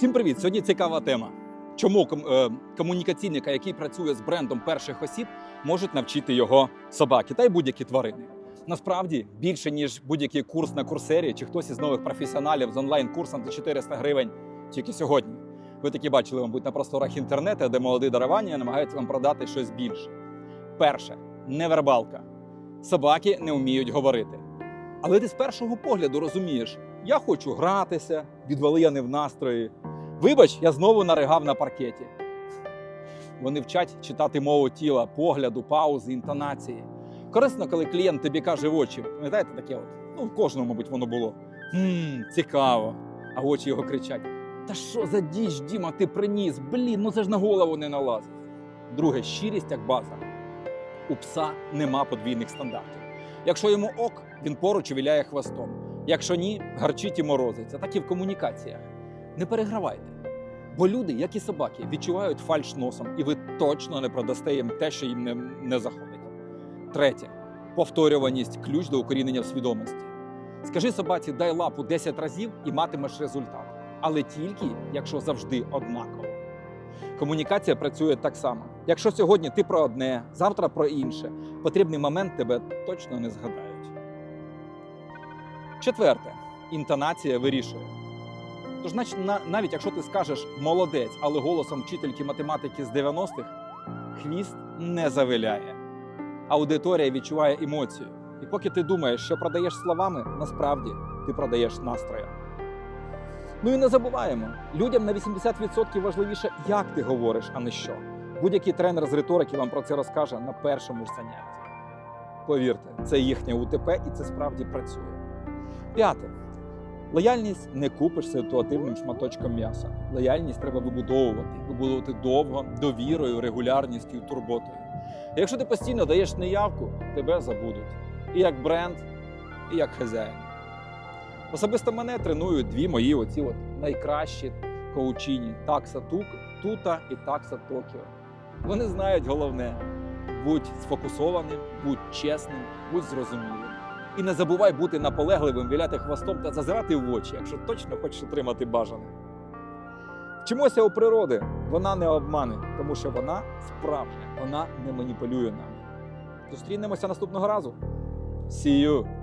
Всім привіт! Сьогодні цікава тема. Чому е, комунікаційника, який працює з брендом перших осіб, можуть навчити його собаки та й будь-які тварини? Насправді більше ніж будь-який курс на курсері чи хтось із нових професіоналів з онлайн-курсом за 400 гривень тільки сьогодні. Ви такі бачили, мабуть, на просторах інтернету, де молоді дарування намагаються вам продати щось більше. Перше невербалка. Собаки не вміють говорити. Але ти з першого погляду розумієш, я хочу гратися, відвали я не в настрої. Вибач, я знову наригав на паркеті. Вони вчать читати мову тіла, погляду, паузи, інтонації. Корисно, коли клієнт тобі каже в очі, пам'ятаєте таке от? Ну, в кожному, мабуть, воно було. Ммм, цікаво. А очі його кричать: Та що за діч, Діма, ти приніс? Блін, ну це ж на голову не налазить. Друге, щирість як база. У пса нема подвійних стандартів. Якщо йому ок, він поруч віляє хвостом. Якщо ні, гарчить і морозиться. Так і в комунікаціях. Не перегравайте. Бо люди, як і собаки, відчувають фальш носом, і ви точно не продасте їм те, що їм не, не заходить. Третє повторюваність ключ до укорінення в свідомості. Скажи собаці, дай лапу 10 разів і матимеш результат. Але тільки якщо завжди однаково. Комунікація працює так само. Якщо сьогодні ти про одне, завтра про інше, потрібний момент тебе точно не згадають. Четверте, інтонація вирішує. Тож, значить, на- навіть якщо ти скажеш молодець, але голосом вчительки математики з 90-х, хвіст не завиляє. Аудиторія відчуває емоцію. І поки ти думаєш, що продаєш словами, насправді ти продаєш настроєм. Ну і не забуваємо, людям на 80% важливіше, як ти говориш, а не що. Будь-який тренер з риторики вам про це розкаже на першому ж занятті. Повірте, це їхнє УТП і це справді працює. П'яте. Лояльність не купиш ситуативним шматочком м'яса. Лояльність треба вибудовувати, вибудовувати довго, довірою, регулярністю, турботою. Якщо ти постійно даєш неявку, тебе забудуть. І як бренд, і як хазяїн. Особисто мене тренують дві мої оці от найкращі коучині такса Тута і такса Токіо. Вони знають головне: будь сфокусованим, будь чесним, будь зрозумілим. І не забувай бути наполегливим, віляти хвостом та зазирати в очі, якщо точно хочеш отримати бажане. Вчимося у природи, вона не обмане, тому що вона справжня, вона не маніпулює нами. Зустрінемося наступного разу. See you!